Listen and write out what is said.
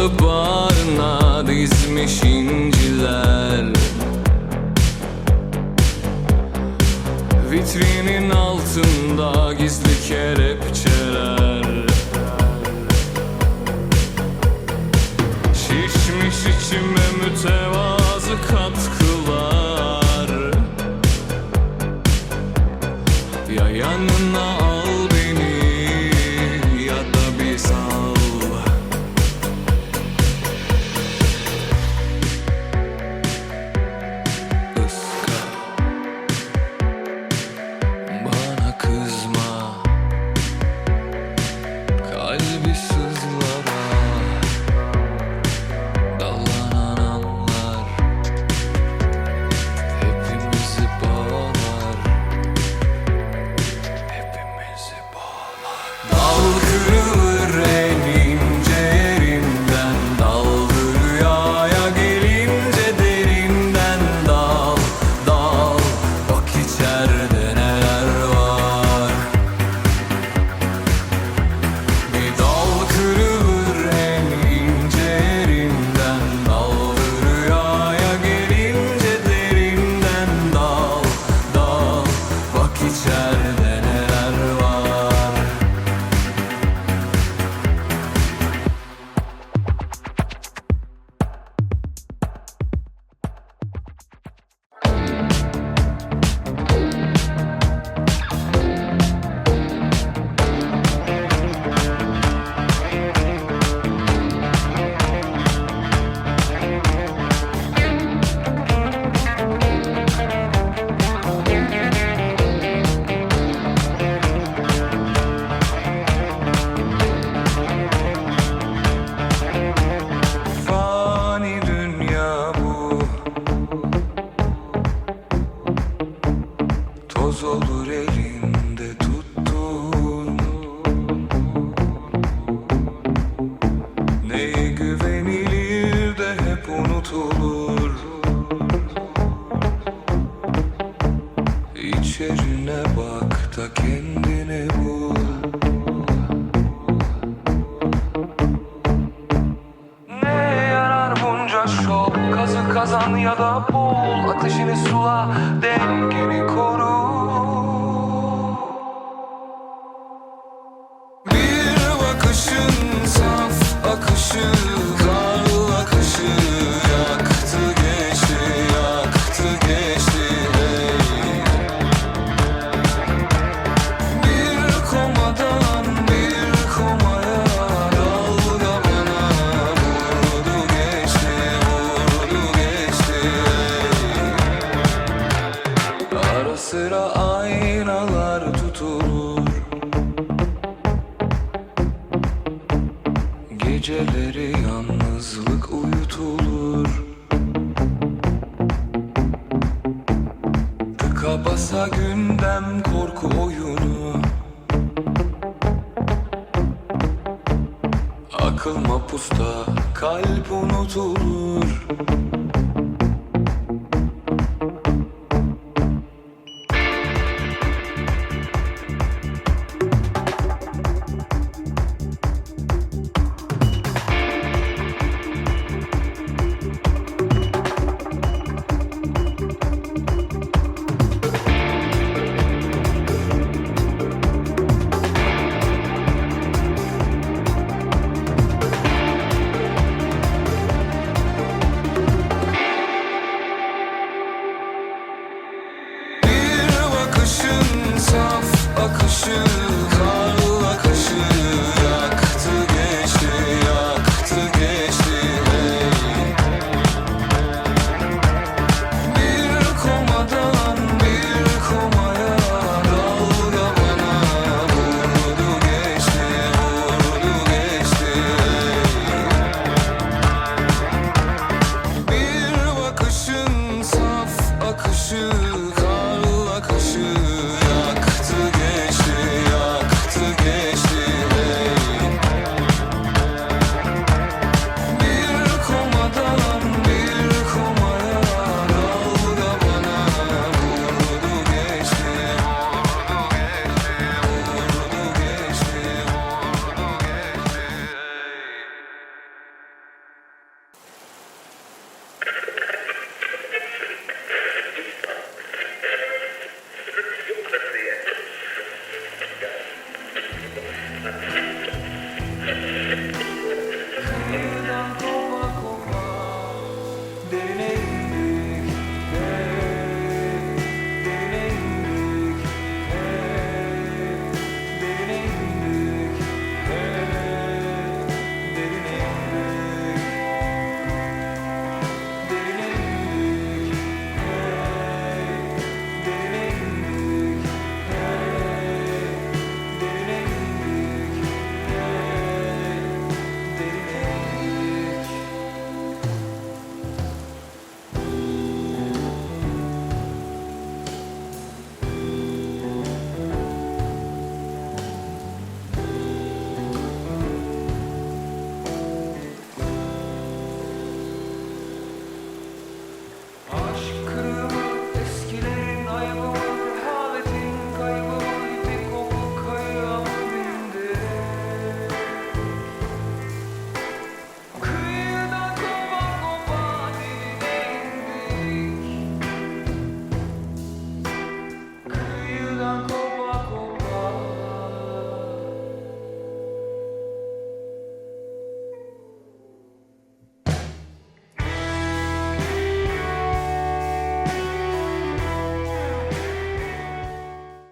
Kapalı barına dizmiş inciler. Vitrinin altında gizli kelepçeler. Şişmiş içime mütevazı katkılar. Ya yanına İçerine bak da kendini bul. Ne yarar bunca şov Kazı kazan ya da bul. Ateşini sula Dengeni sıra aynalar tutulur. Geceleri yalnızlık uyutulur. Tıka basa gündem korku oyunu. Akıl mapusta kalp unutulur